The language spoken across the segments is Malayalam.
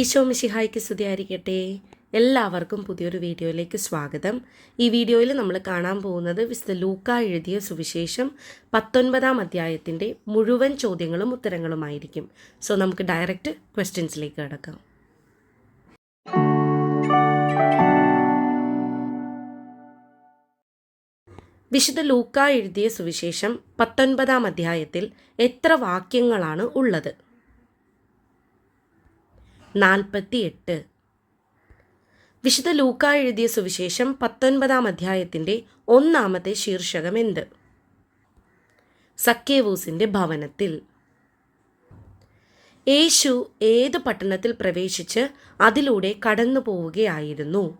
ഈശോ മിശിഹായ്ക്ക് സ്തുതിയായിരിക്കട്ടെ. എല്ലാവർക്കും പുതിയൊരു വീഡിയോയിലേക്ക് സ്വാഗതം. ഈ വീഡിയോയിൽ നമ്മൾ കാണാൻ പോകുന്നത് വിശുദ്ധ ലൂക്ക എഴുതിയ സുവിശേഷം പത്തൊൻപതാം അധ്യായത്തിന്റെ മുഴുവൻ ചോദ്യങ്ങളും ഉത്തരങ്ങളുമായിരിക്കും. സോ നമുക്ക് ഡയറക്റ്റ് ക്വസ്റ്റ്യൻസിലേക്ക് കിടക്കാം. വിശുദ്ധ ലൂക്ക എഴുതിയ സുവിശേഷം പത്തൊൻപതാം അധ്യായത്തിൽ എത്ര വാക്യങ്ങളാണ് ഉള്ളത്? നാൽപ്പത്തി എട്ട് വിശുദ്ധ ലൂക്ക എഴുതിയ സുവിശേഷം പത്തൊൻപതാം അധ്യായത്തിന്റെ ഒന്നാമത്തെ ശീർഷകം എന്ത്? സക്കേവൂസിന്റെ ഭവനത്തിൽ. യേശു ഏത് പട്ടണത്തിൽ പ്രവേശിച്ച് അതിലൂടെ കടന്നു പോവുകയായിരുന്നു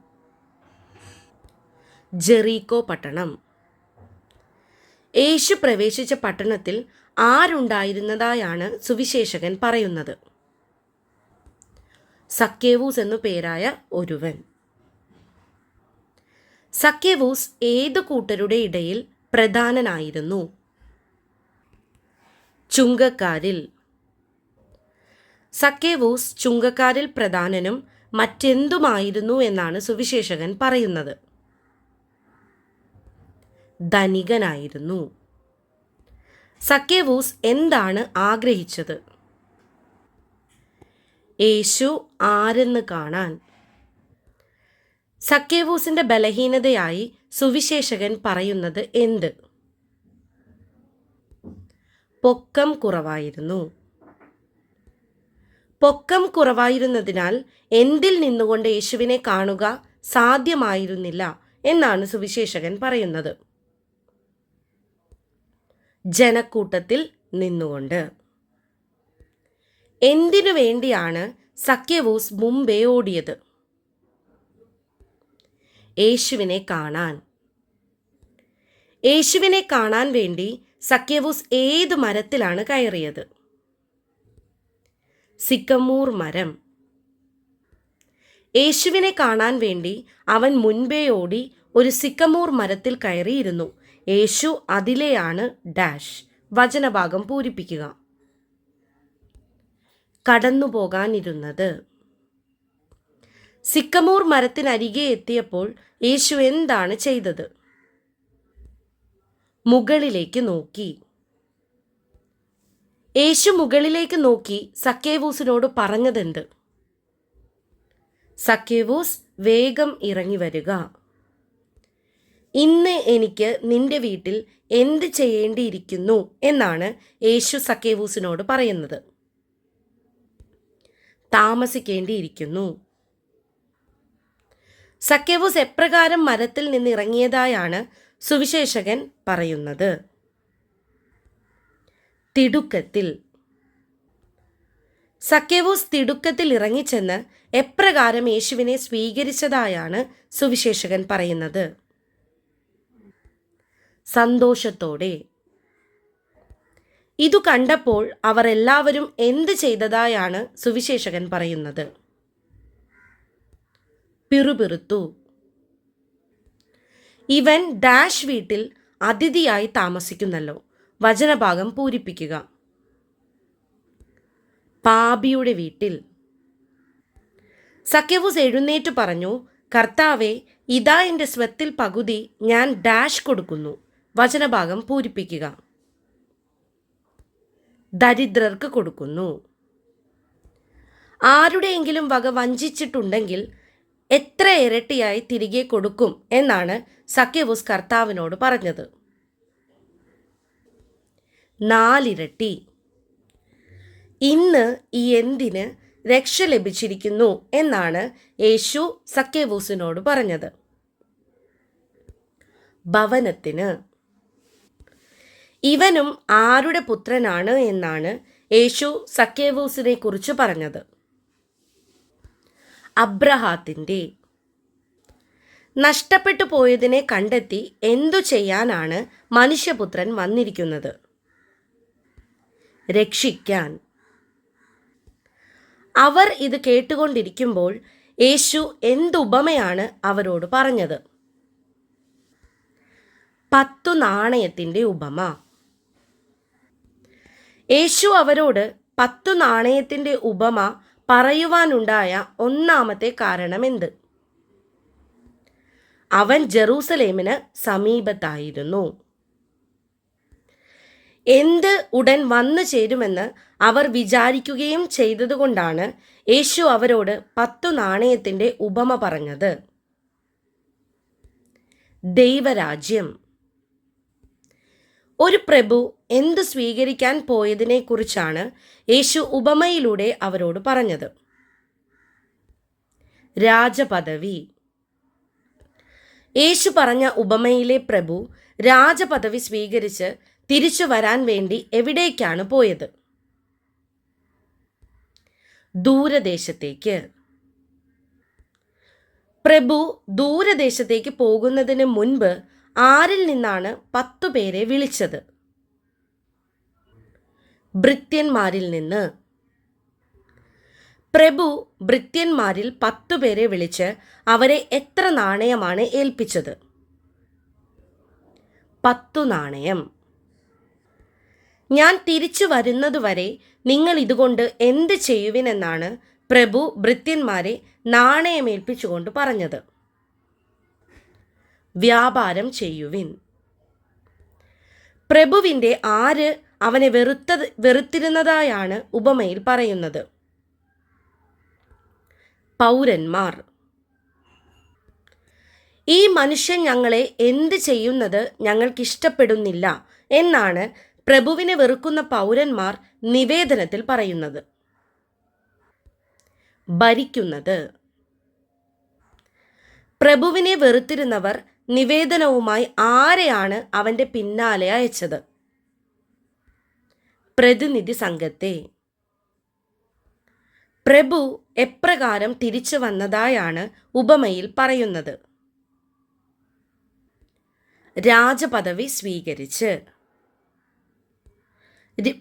ജെറീക്കോ പട്ടണം. യേശു പ്രവേശിച്ച പട്ടണത്തിൽ ആരുണ്ടായിരുന്നതായാണ് സുവിശേഷകൻ പറയുന്നത്. സക്കേവൂസ് എന്നു പേരായ ഒരുവൻ. സക്കേവൂസ് ഏത് കൂട്ടരുടെ ഇടയിൽ പ്രധാനനായിരുന്നു? ചുങ്കക്കാരിൽ. സക്കേവൂസ് ചുങ്കക്കാരിൽ പ്രധാനനും മറ്റെന്തുമായിരുന്നു എന്നാണ് സുവിശേഷകൻ പറയുന്നത്. ധനികനായിരുന്നു. സക്കേവൂസ് എന്താണ് ആഗ്രഹിച്ചത്? യേശു ആരെന്ന് കാണാൻ. സക്കേവൂസിന്റെ ബലഹീനതയായി സുവിശേഷകൻ പറയുന്നത് എന്ത്? പൊക്കം കുറവായിരുന്നു. പൊക്കം കുറവായിരുന്നതിനാൽ എന്തിൽ നിന്നുകൊണ്ട് യേശുവിനെ കാണുക സാധ്യമായിരുന്നില്ല എന്നാണ് സുവിശേഷകൻ പറയുന്നത്. ജനക്കൂട്ടത്തിൽ നിന്നുകൊണ്ട്. എന്തിനു വേണ്ടിയാണ് സഖ്യവൂസ് മുമ്പേ ഓടിയത്? യേശുവിനെ കാണാൻ. യേശുവിനെ കാണാൻ വേണ്ടി സഖ്യവൂസ് ഏത് മരത്തിലാണ് കയറിയത്? സിക്കമൂർ മരം. യേശുവിനെ കാണാൻ വേണ്ടി അവൻ മുൻപേ ഓടി ഒരു സിക്കമൂർ മരത്തിൽ കയറിയിരുന്നു. യേശു അതിലെയാണ് ഡാഷ്. വചനഭാഗം പൂരിപ്പിക്കുക. കടന്നു പോകാനിരുന്നത് സിക്കമൂർ മരത്തിനരികെ എത്തിയപ്പോൾ യേശു എന്താണ് ചെയ്തത്? മുകളിലേക്ക് നോക്കി. യേശു മുകളിലേക്ക് നോക്കി സക്കേവൂസിനോട് പറഞ്ഞതെന്ത്? സക്കേവൂസ് വേഗം ഇറങ്ങി വരിക. ഇന്ന് എനിക്ക് നിന്റെ വീട്ടിൽ എന്ത് ചെയ്യേണ്ടിയിരിക്കുന്നു? എന്നാണ് യേശു സക്കേവൂസിനോട് പറയുന്നത്. താമസിക്കേണ്ടിയിരിക്കുന്നു. സക്കേവൂസ് എപ്രകാരം മരത്തിൽ നിന്ന് ഇറങ്ങിയതായാണ് സുവിശേഷകൻ പറയുന്നത്. തിടുക്കത്തിൽ. സക്കേവൂസ് തിടുക്കത്തിൽ ഇറങ്ങിച്ചെന്ന് എപ്രകാരം യേശുവിനെ സ്വീകരിച്ചതായാണ് സുവിശേഷകൻ പറയുന്നത്. സന്തോഷത്തോടെ. ഇതു കണ്ടപ്പോൾ അവർ എല്ലാവരും എന്ത് ചെയ്തതായാണ് സുവിശേഷകൻ പറയുന്നത്. പിറുപിറുത്തു. ഇവൻ ഡാഷ് വീട്ടിൽ അതിഥിയായി താമസിക്കുന്നല്ലോ. വചനഭാഗം പൂരിപ്പിക്കുക. പാപിയുടെ വീട്ടിൽ. സഖ്യവൂസ് എഴുന്നേറ്റ് പറഞ്ഞു കർത്താവെ ഇതാ എന്റെ സ്വത്തിൽ പകുതി ഞാൻ ഡാഷ് കൊടുക്കുന്നു. വചനഭാഗം പൂരിപ്പിക്കുക. ദരിദ്രർക്ക് കൊടുക്കുന്നു. ആരുടെയെങ്കിലും വക വഞ്ചിച്ചിട്ടുണ്ടെങ്കിൽ എത്ര ഇരട്ടിയായി തിരികെ കൊടുക്കും എന്നാണ് സഖ്യവൂസ് കർത്താവിനോട് പറഞ്ഞത്. നാലിരട്ടി. ഇന്ന് ഈ എന്തിന് രക്ഷ ലഭിച്ചിരിക്കുന്നു എന്നാണ് യേശു സഖ്യവൂസിനോട് പറഞ്ഞത്. ഭവനത്തിന് ഇവനും ആരുടെ പുത്രനാണ് എന്നാണ് യേശു സക്കേവൂസിനെ കുറിച്ച് പറഞ്ഞത്. അബ്രഹാത്തിന്റെ നഷ്ടപ്പെട്ടു പോയതിനെ കണ്ടെത്തി എന്തു ചെയ്യാനാണ് മനുഷ്യപുത്രൻ വന്നിരിക്കുന്നത്? രക്ഷിക്കാൻ. അവർ ഇത് കേട്ടുകൊണ്ടിരിക്കുമ്പോൾ യേശു എന്തുപമയാണ് അവരോട് പറഞ്ഞത്? പത്തു നാണയത്തിന്റെ ഉപമ. യേശു അവരോട് പത്തു നാണയത്തിന്റെ ഉപമ പറയുവാനുണ്ടായ ഒന്നാമത്തെ കാരണമെന്ത്? അവൻ ജെറൂസലേമിന് സമീപത്തായിരുന്നു. എന്ത് ഉടൻ വന്നു ചേരുമെന്ന് അവർ വിചാരിക്കുകയും ചെയ്തതുകൊണ്ടാണ് യേശു അവരോട് പത്തു നാണയത്തിന്റെ ഉപമ പറഞ്ഞത്. ദൈവരാജ്യം. ഒരു പ്രഭു എന്ത് സ്വീകരിക്കാൻ പോയതിനെക്കുറിച്ചാണ് യേശു ഉപമയിലൂടെ അവരോട് പറഞ്ഞത്. രാജപദവി. യേശു പറഞ്ഞ ഉപമയിലെ പ്രഭു രാജപദവി സ്വീകരിച്ച് തിരിച്ചു വരാൻ വേണ്ടി എവിടേക്കാണ് പോയത്? ദൂരദേശത്തേക്ക്. പ്രഭു ദൂരദേശത്തേക്ക് പോകുന്നതിന് മുൻപ് ആരിൽ നിന്നാണ് പത്തു പേരെ വിളിച്ചത്? ഭൃത്യന്മാരിൽ നിന്ന്. പ്രഭു ഭൃത്യന്മാരിൽ പത്തു പേരെ വിളിച്ച് അവരെ എത്ര നാണയമാണ് ഏൽപ്പിച്ചത്? പത്തു നാണയം. ഞാൻ തിരിച്ചു വരുന്നതുവരെ നിങ്ങൾ ഇതുകൊണ്ട് എന്ത് ചെയ്യുവിനെന്നാണ് പ്രഭു ഭൃത്യന്മാരെ നാണയമേൽപ്പിച്ചുകൊണ്ട് പറഞ്ഞത്. വ്യാപാരം ചെയ്യുവിൻ. പ്രഭുവിന്റെ ആര് അവനെ വെറുത്ത വെറുത്തിരുന്നതായാണ് ഉപമയിൽ പറയുന്നത്. പൗരന്മാർ. ഈ മനുഷ്യൻ ഞങ്ങളെ എന്ത് ചെയ്യുന്നത് ഞങ്ങൾക്കിഷ്ടപ്പെടുന്നില്ല എന്നാണ് പ്രഭുവിനെ വെറുക്കുന്ന പൗരന്മാർ നിവേദനത്തിൽ പറയുന്നത്. ഭരിക്കുന്നത്. പ്രഭുവിനെ വെറുത്തിരുന്നവർ നിവേദനവുമായി ആരെയാണ് അവന്റെ പിന്നാലെ അയച്ചത്? പ്രതിനിധി സംഘത്തെ. പ്രഭു എപ്രകാരം തിരിച്ചു വന്നതായാണ് ഉപമയിൽ പറയുന്നത്. രാജപദവി സ്വീകരിച്ച്.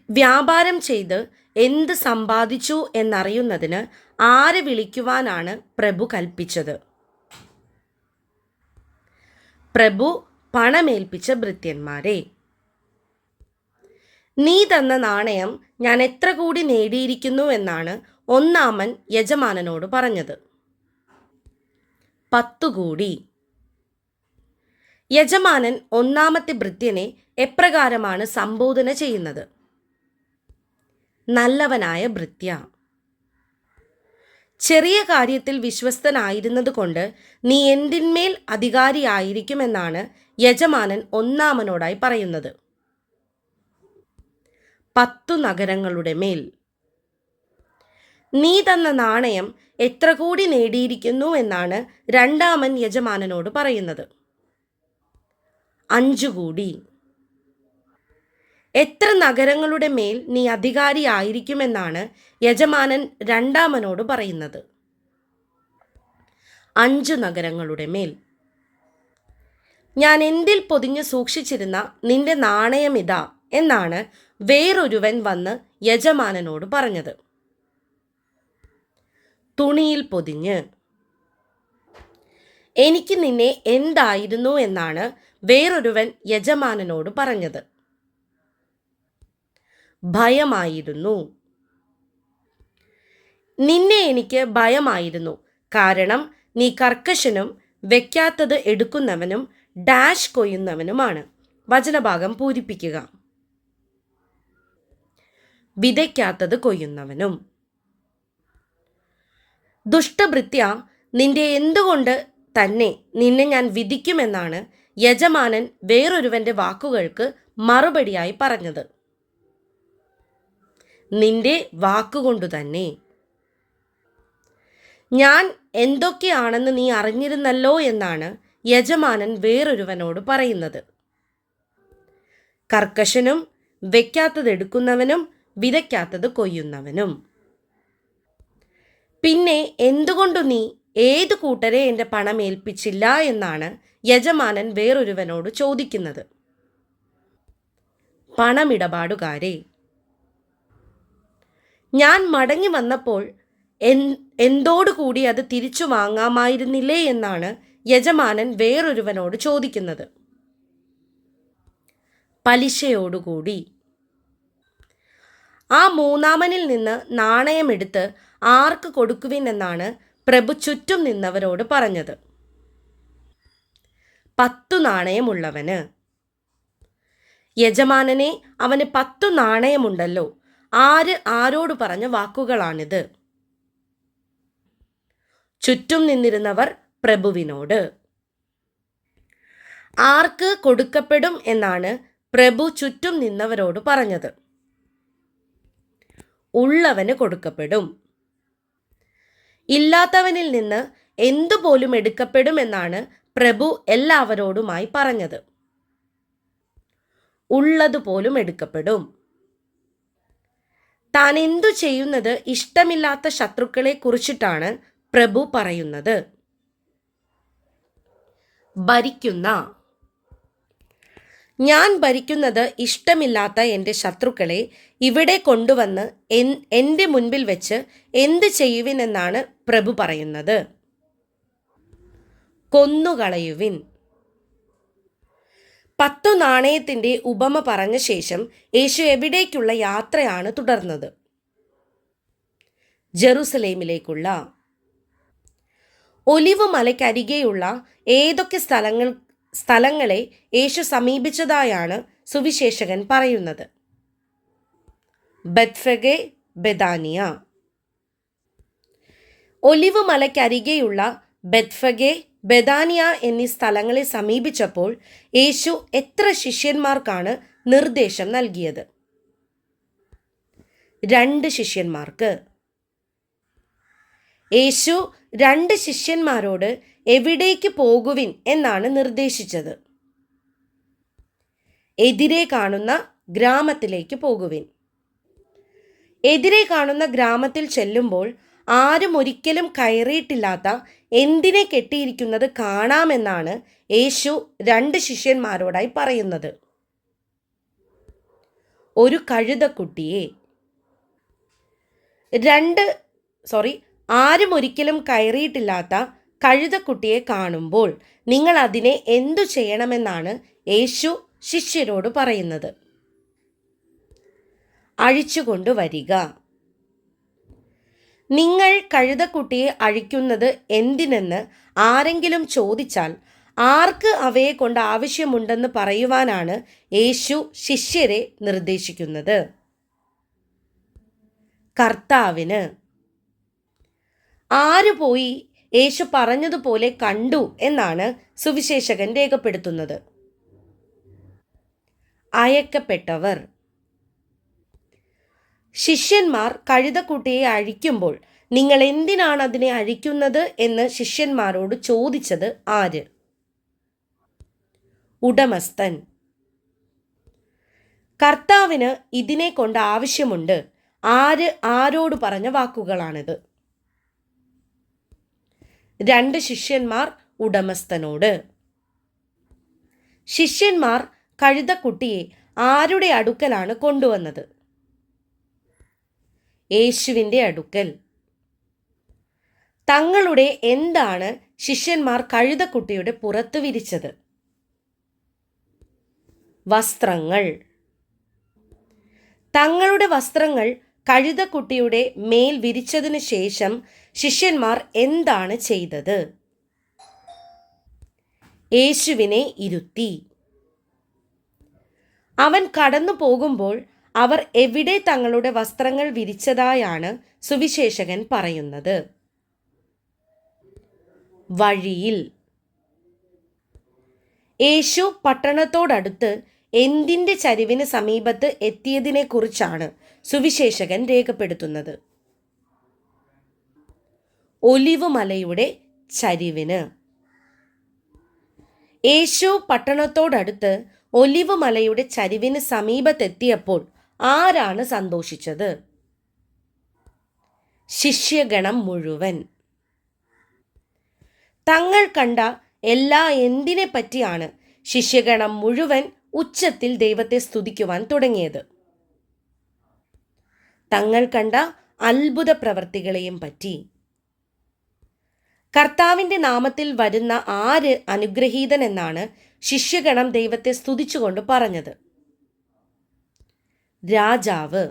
വ്യാപാരം ചെയ്ത് എന്ത് സമ്പാദിച്ചു എന്നറിയുന്നതിന് ആരെ വിളിക്കുവാനാണ് പ്രഭു കൽപ്പിച്ചത്? പ്രഭു പണമേൽപ്പിച്ച ഭൃത്യന്മാരെ. നീ തന്ന നാണയം ഞാൻ എത്ര കൂടി നേടിയിരിക്കുന്നു എന്നാണ് ഒന്നാമൻ യജമാനനോട് പറഞ്ഞത്. പത്തുകൂടി യജമാനൻ ഒന്നാമത്തെ ഭൃത്യനെ എപ്രകാരമാണ് സംബോധന ചെയ്യുന്നത്? നല്ലവനായ ഭൃത്യ ചെറിയ കാര്യത്തിൽ വിശ്വസ്തനായിരുന്നതുകൊണ്ട് നീ എന്തിന്മേൽ അധികാരിയായിരിക്കുമെന്നാണ് യജമാനൻ ഒന്നാമനോടായി പറയുന്നത്. പത്തു നഗരങ്ങളുടെ മേൽ. നീ തന്ന നാണയം എത്ര കൂടി നേടിയിരിക്കുന്നു എന്നാണ് രണ്ടാമൻ യജമാനനോട് പറയുന്നത്. അഞ്ചു കൂടി എത്ര നഗരങ്ങളുടെ മേൽ നീ അധികാരിയായിരിക്കുമെന്നാണ് യജമാനൻ രണ്ടാമനോട് പറയുന്നത്. അഞ്ചു നഗരങ്ങളുടെ മേൽ. ഞാൻ എന്തിൽ പൊതിഞ്ഞ് സൂക്ഷിച്ചിരുന്ന നിന്റെ നാണയമിതാ എന്നാണ് വേറൊരുവൻ വന്ന് യജമാനനോട് പറഞ്ഞത്. തുണിയിൽ പൊതിഞ്ഞ്. എനിക്ക് നിന്നെ എന്തായിരുന്നു എന്നാണ് വേറൊരുവൻ യജമാനനോട് പറഞ്ഞത്. ഭയമായിരുന്നു. നിന്നെ എനിക്ക് ഭയമായിരുന്നു. കാരണം നീ കർക്കശനും വെക്കാത്തത് എടുക്കുന്നവനും ഡാഷ് കൊയ്യുന്നവനുമാണ്. വചനഭാഗം പൂരിപ്പിക്കുക. വിതയ്ക്കാത്തത് കൊയ്യുന്നവനും. ദുഷ്ടഭൃത്യ നിന്റെ എന്തുകൊണ്ട് തന്നെ നിന്നെ ഞാൻ വിധിക്കുമെന്നാണ് യജമാനൻ വേറൊരുവന്റെ വാക്കുകൾക്ക് മറുപടിയായി പറഞ്ഞത്. നിന്റെ വാക്കുകൊണ്ടു തന്നെ. ഞാൻ എന്തൊക്കെയാണെന്ന് നീ അറിഞ്ഞിരുന്നല്ലോ എന്നാണ് യജമാനൻ വേറൊരുവനോട് പറയുന്നത്. കർക്കശനും വെക്കാത്തത് എടുക്കുന്നവനും വിതയ്ക്കാത്തത് കൊയ്യുന്നവനും. പിന്നെ എന്തുകൊണ്ടു നീ ഏത് കൂട്ടരെ എന്റെ പണം ഏൽപ്പിച്ചില്ല എന്നാണ് യജമാനൻ വേറൊരുവനോട് ചോദിക്കുന്നത്. പണമിടപാടുകാരെ ഞാൻ മടങ്ങി വന്നപ്പോൾ എൻ എന്തോടുകൂടി അത് തിരിച്ചു വാങ്ങാമായിരുന്നില്ലേ എന്നാണ് യജമാനൻ വേറൊരുവനോട് ചോദിക്കുന്നത്. പലിശയോടുകൂടി. ആ മൂന്നാമനിൽ നിന്ന് നാണയമെടുത്ത് ആർക്ക് കൊടുക്കുവിൻ എന്നാണ് പ്രഭു ചുറ്റും നിന്നവരോട് പറഞ്ഞത്. പത്തു നാണയമുള്ളവന്. യജമാനനെ അവന് പത്തു നാണയമുണ്ടല്ലോ. ആര് ആരോട് പറഞ്ഞ വാക്കുകളാണിത്? ചുറ്റും നിന്നിരുന്നവർ പ്രഭുവിനോട്. ആർക്ക് കൊടുക്കപ്പെടും എന്നാണ് പ്രഭു ചുറ്റും നിന്നവരോട് പറഞ്ഞത്. ഉള്ളവന് കൊടുക്കപ്പെടും. ഇല്ലാത്തവനിൽ നിന്ന് എന്തുപോലും എടുക്കപ്പെടും എന്നാണ് പ്രഭു എല്ലാവരോടുമായി പറഞ്ഞത്. ഉള്ളതുപോലും എടുക്കപ്പെടും. താൻ എന്തു ചെയ്യുന്നത് ഇഷ്ടമില്ലാത്ത ശത്രുക്കളെ കുറിച്ചിട്ടാണ് പ്രഭു പറയുന്നത്. ഭരിക്കുന്ന. ഞാൻ ഭരിക്കുന്നത് ഇഷ്ടമില്ലാത്ത എന്റെ ശത്രുക്കളെ ഇവിടെ കൊണ്ടുവന്ന് എൻ എന്റെ മുൻപിൽ വെച്ച് എന്ത് ചെയ്യുവിനെന്നാണ് പ്രഭു പറയുന്നത്. കൊന്നുകളയുവിൻ. പത്തു നാണയത്തിന്റെ ഉപമ പറഞ്ഞ ശേഷം യേശു എവിടേക്കുള്ള യാത്രയാണ് തുടർന്നത്? ജെറുസലേമിലേക്കുള്ള. ഒലിവ് മലയ്ക്കരികെയുള്ള ഏതൊക്കെ സ്ഥലങ്ങൾ സ്ഥലങ്ങളെ യേശു സമീപിച്ചതായാണ് സുവിശേഷകൻ പറയുന്നത്. ബത്ഫഗെ ബെദാനിയ. ഒലിവ് മലയ്ക്കരികെയുള്ള ബെത്ഫഗെ ബെദാനിയ എന്നീ സ്ഥലങ്ങളെ സമീപിച്ചപ്പോൾ യേശു എത്ര ശിഷ്യന്മാർക്കാണ് നിർദ്ദേശം നൽകിയത്? രണ്ട് ശിഷ്യന്മാർക്ക്. യേശു രണ്ട് ശിഷ്യന്മാരോട് എവിടേക്ക് പോകുവിൻ എന്നാണ് നിർദ്ദേശിച്ചത്. എതിരെ കാണുന്ന ഗ്രാമത്തിലേക്ക് പോകുവിൻ. എതിരെ കാണുന്ന ഗ്രാമത്തിൽ ചെല്ലുമ്പോൾ ആരും ഒരിക്കലും കയറിയിട്ടില്ലാത്ത എന്തിനെ കെട്ടിയിരിക്കുന്നത് കാണാമെന്നാണ് യേശു രണ്ട് ശിഷ്യന്മാരോടായി പറയുന്നത്. ഒരു കഴുതക്കുട്ടിയെ രണ്ട് സോറി ആരും ഒരിക്കലും കയറിയിട്ടില്ലാത്ത കഴുതക്കുട്ടിയെ കാണുമ്പോൾ നിങ്ങൾ അതിനെ എന്തു ചെയ്യണമെന്നാണ് യേശു ശിഷ്യരോട് പറയുന്നത്. അഴിച്ചുകൊണ്ട് വരിക. നിങ്ങൾ കഴുതക്കുട്ടിയെ അഴിക്കുന്നത് എന്തിനെന്ന് ആരെങ്കിലും ചോദിച്ചാൽ ആർക്ക് അവയെ കൊണ്ട് ആവശ്യമുണ്ടെന്ന് പറയുവാനാണ് യേശു ശിഷ്യരെ നിർദ്ദേശിക്കുന്നത്. കർത്താവിന് ആര് പോയി യേശു പറഞ്ഞതുപോലെ കണ്ടു എന്നാണ് സുവിശേഷകൻ രേഖപ്പെടുത്തുന്നത്. അയക്കപ്പെട്ടവർ ശിഷ്യന്മാർ കഴുതക്കുട്ടിയെ അഴിക്കുമ്പോൾ നിങ്ങൾ എന്തിനാണ് അതിനെ അഴിക്കുന്നത് എന്ന് ശിഷ്യന്മാരോട് ചോദിച്ചത് ആര്? ഉടമസ്ഥൻ. കർത്താവിന് ഇതിനെ കൊണ്ട് ആവശ്യമുണ്ട്. ആര് ആരോട് പറഞ്ഞ വാക്കുകളാണിത്? രണ്ട് ശിഷ്യന്മാർ ഉടമസ്ഥനോട്. ശിഷ്യന്മാർ കഴുതക്കുട്ടിയെ ആരുടെ അടുക്കലാണ് കൊണ്ടുവന്നത്? യേശുവിന്റെ അടുക്കൽ. തങ്ങളുടെ എന്താണ് ശിഷ്യന്മാർ കഴുതക്കുട്ടിയുടെ പുറത്ത് വിരിച്ചത്? വസ്ത്രങ്ങൾ. തങ്ങളുടെ വസ്ത്രങ്ങൾ കഴുതക്കുട്ടിയുടെ മേൽ വിരിച്ചതിനു ശേഷം ശിഷ്യന്മാർ എന്താണ് ചെയ്തത്? യേശുവിനെ ഇരുത്തി. അവൻ കടന്നു പോകുമ്പോൾ അവർ എവിടെ തങ്ങളുടെ വസ്ത്രങ്ങൾ വിരിച്ചതായാണ് സുവിശേഷകൻ പറയുന്നത്. വഴിയിൽ. യേശു പട്ടണത്തോടടുത്ത് എന്തിന്റെ ചരിവിന് സമീപത്ത് എത്തിയതിനെക്കുറിച്ചാണ് സുവിശേഷകൻ രേഖപ്പെടുത്തുന്നത്. ഒലിവ് മലയുടെ ചരിവിന്. യേശു പട്ടണത്തോടടുത്ത് ഒലിവ് മലയുടെ ചരിവിന് സമീപത്തെത്തിയപ്പോൾ ആരാണ് സന്തോഷിച്ചത്? ശിഷ്യഗണം മുഴുവൻ. തങ്ങൾ കണ്ട എല്ലാ എന്തിനെ പറ്റിയാണ് ശിഷ്യഗണം മുഴുവൻ ഉച്ചത്തിൽ ദൈവത്തെ സ്തുതിക്കുവാൻ തുടങ്ങിയത്? തങ്ങൾ കണ്ട അത്ഭുത പ്രവർത്തികളെയും പറ്റി. കർത്താവിന്റെ നാമത്തിൽ വരുന്ന ആര് അനുഗ്രഹീതൻ എന്നാണ് ശിഷ്യഗണം ദൈവത്തെ സ്തുതിച്ചുകൊണ്ട് പറഞ്ഞത്. രാജാവ്.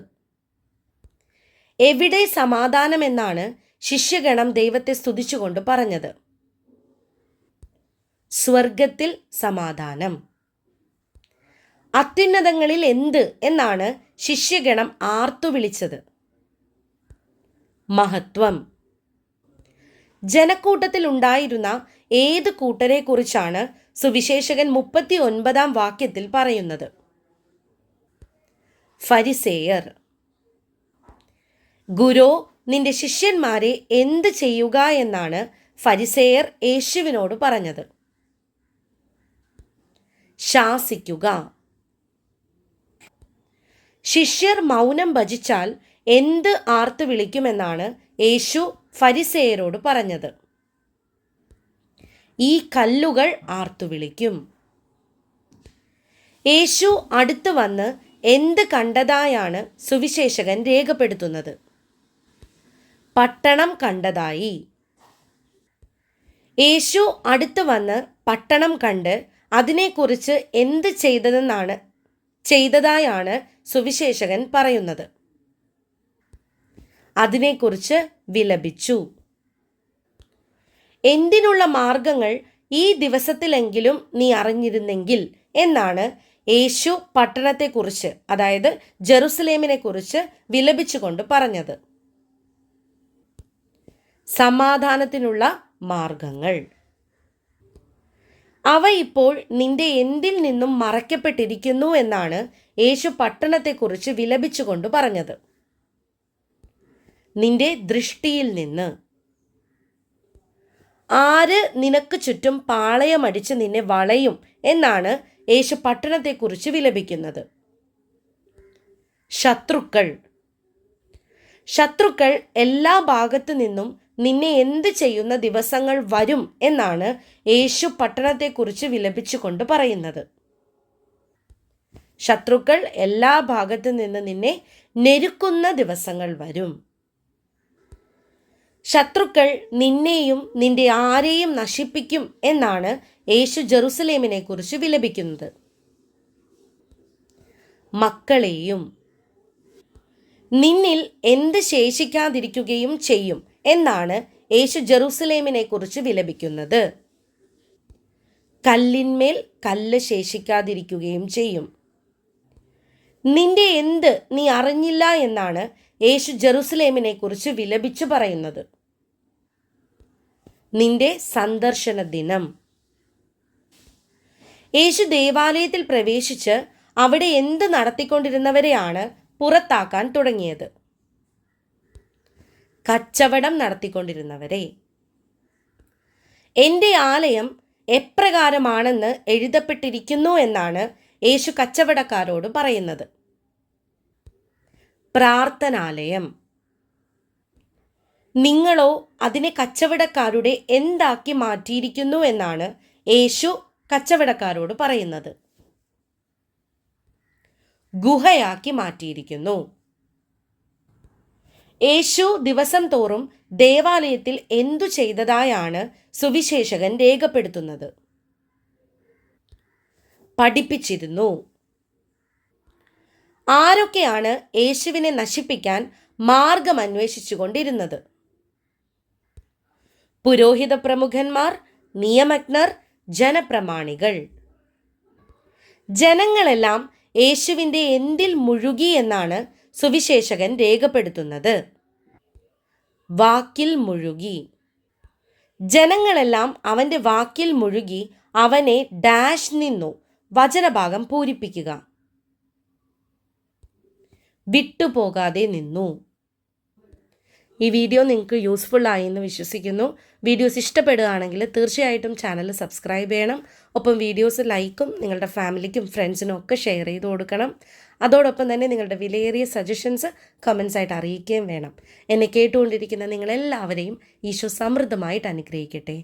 എവിടെ സമാധാനമെന്നാണ് ശിഷ്യഗണം ദൈവത്തെ സ്തുതിച്ചുകൊണ്ട് പറഞ്ഞത്. സ്വർഗത്തിൽ സമാധാനം. അത്യുന്നതങ്ങളിൽ എന്ത് എന്നാണ് ശിഷ്യഗണം ആർത്തു വിളിച്ചത്. മഹത്വം. ജനക്കൂട്ടത്തിൽ ഉണ്ടായിരുന്ന ഏത് കൂട്ടരെക്കുറിച്ചാണ് സുവിശേഷകൻ മുപ്പത്തി ഒൻപതാം വാക്യത്തിൽ പറയുന്നത്. ഫരിസേയർ. ഗുരു നിന്റെ ശിഷ്യന്മാരെ എന്ത് ചെയ്യുക എന്നാണ് ഫരിസേയർ യേശുവിനോട് പറഞ്ഞത്. ശാസിക്കുക. ശിഷ്യർ മൗനം ഭജിച്ചാൽ എന്ത് ആർത്ത് വിളിക്കുമെന്നാണ് യേശു ഫരിസേയരോട് പറഞ്ഞത്. ഈ കല്ലുകൾ ആർത്തു വിളിക്കും. യേശു അടുത്ത് വന്ന് എന്ത് കണ്ടതായാണ് സുവിശേഷകൻ രേഖപ്പെടുത്തുന്നത്? പട്ടണം കണ്ടതായി. യേശു അടുത്ത് വന്ന് പട്ടണം കണ്ട് അതിനെക്കുറിച്ച് എന്ത് ചെയ്തതെന്നാണ് ചെയ്തതായാണ് സുവിശേഷകൻ പറയുന്നത്. അതിനെക്കുറിച്ച് വിലപിച്ചു. എന്തിനുള്ള മാർഗങ്ങൾ ഈ ദിവസത്തിലെങ്കിലും നീ അറിഞ്ഞിരുന്നെങ്കിൽ എന്നാണ് യേശു പട്ടണത്തെക്കുറിച്ച് അതായത് ജെറുസലേമിനെ കുറിച്ച് വിലപിച്ചുകൊണ്ട് പറഞ്ഞത്. സമാധാനത്തിനുള്ള മാർഗങ്ങൾ. അവ ഇപ്പോൾ നിന്റെ എന്തിൽ നിന്നും മറയ്ക്കപ്പെട്ടിരിക്കുന്നു എന്നാണ് യേശു പട്ടണത്തെക്കുറിച്ച് വിലപിച്ചുകൊണ്ട് പറഞ്ഞത്. നിന്റെ ദൃഷ്ടിയിൽ നിന്ന്. ആര് നിനക്ക് ചുറ്റും പാളയമടിച്ച് നിന്നെ വളയും എന്നാണ് യേശു പട്ടണത്തെക്കുറിച്ച് വിലപിക്കുന്നത്. ശത്രുക്കൾ. ശത്രുക്കൾ എല്ലാ ഭാഗത്തു നിന്നും നിന്നെ എന്ത് ചെയ്യുന്ന ദിവസങ്ങൾ വരും എന്നാണ് യേശു പട്ടണത്തെക്കുറിച്ച് വിലപിച്ചുകൊണ്ട് പറയുന്നത്. ശത്രുക്കൾ എല്ലാ ഭാഗത്തു നിന്ന് നിന്നെ ഞെരുക്കുന്ന ദിവസങ്ങൾ വരും. ശത്രുക്കൾ നിന്നെയും നിന്റെ ആരെയും നശിപ്പിക്കും എന്നാണ് യേശു ജെറുസലേമിനെ കുറിച്ച് വിലപിക്കുന്നത്. മക്കളെയും നിന്നിൽ എന്ത് ശേഷിക്കാതിരിക്കുകയും ചെയ്യും എന്നാണ് യേശു ജെറുസലേമിനെ കുറിച്ച് വിലപിക്കുന്നത്. കല്ലിന്മേൽ കല്ല് ശേഷിക്കാതിരിക്കുകയും ചെയ്യും. നിന്റെ എന്ത് നീ അറിഞ്ഞില്ല എന്നാണ് യേശു ജെറുസലേമിനെ കുറിച്ച് വിലപിച്ചു പറയുന്നത്. നിന്റെ സന്ദർശന ദിനം യേശു ദേവാലയത്തിൽ പ്രവേശിച്ച് അവിടെ എന്ത് നടത്തിക്കൊണ്ടിരുന്നവരെയാണ് പുറത്താക്കാൻ തുടങ്ങിയത്. കച്ചവടം നടത്തിക്കൊണ്ടിരുന്നവരെ. എന്റെ ആലയം എപ്രകാരമാണെന്ന് എഴുതപ്പെട്ടിരിക്കുന്നു എന്നാണ് യേശു കച്ചവടക്കാരോട് പറയുന്നത്. പ്രാർത്ഥനാലയം. നിങ്ങളോ അതിനെ കച്ചവടക്കാരുടെ എന്താക്കി മാറ്റിയിരിക്കുന്നു എന്നാണ് യേശു കച്ചവടക്കാരോട് പറയുന്നത്. ഗുഹയാക്കി മാറ്റിയിരിക്കുന്നു. യേശു ദിവസം തോറും ദേവാലയത്തിൽ എന്തു ചെയ്തതായാണ് സുവിശേഷകൻ രേഖപ്പെടുത്തുന്നത്. പഠിപ്പിച്ചിരുന്നു. ആരൊക്കെയാണ് യേശുവിനെ നശിപ്പിക്കാൻ മാർഗം അന്വേഷിച്ചുകൊണ്ടിരുന്നത്? പുരോഹിത പ്രമുഖന്മാർ നിയമജ്ഞർ ജനപ്രമാണികൾ. ജനങ്ങളെല്ലാം യേശുവിന്റെ എന്തിൽ മുഴുകി എന്നാണ് സുവിശേഷകൻ രേഖപ്പെടുത്തുന്നത്. വാക്കിൽ മുഴുകി. ജനങ്ങളെല്ലാം അവന്റെ വാക്കിൽ മുഴുകി അവനെ ഡാഷ് നിന്നു വചനഭാഗം പൂരിപ്പിക്കുക. വിട്ടുപോകാതെ നിന്നു. ഈ വീഡിയോ നിങ്ങൾക്ക് യൂസ്ഫുൾ ആയി എന്ന് വിശ്വസിക്കുന്നു. വീഡിയോസ് ഇഷ്ടപ്പെടുകയാണെങ്കിൽ തീർച്ചയായിട്ടും ചാനൽ സബ്സ്ക്രൈബ് ചെയ്യണം. ഒപ്പം വീഡിയോസ് ലൈക്കും നിങ്ങളുടെ ഫാമിലിക്കും ഫ്രണ്ട്സിനും ഒക്കെ ഷെയർ ചെയ്ത് കൊടുക്കണം. അതോടൊപ്പം തന്നെ നിങ്ങളുടെ വിലയേറിയ സജഷൻസ് കമൻസ് ആയിട്ട് അറിയിക്കുകയും വേണം. എന്നെ കേട്ടുകൊണ്ടിരിക്കുന്ന നിങ്ങളെല്ലാവരെയും ഈശോ സമൃദ്ധമായിട്ട് അനുഗ്രഹിക്കട്ടെ.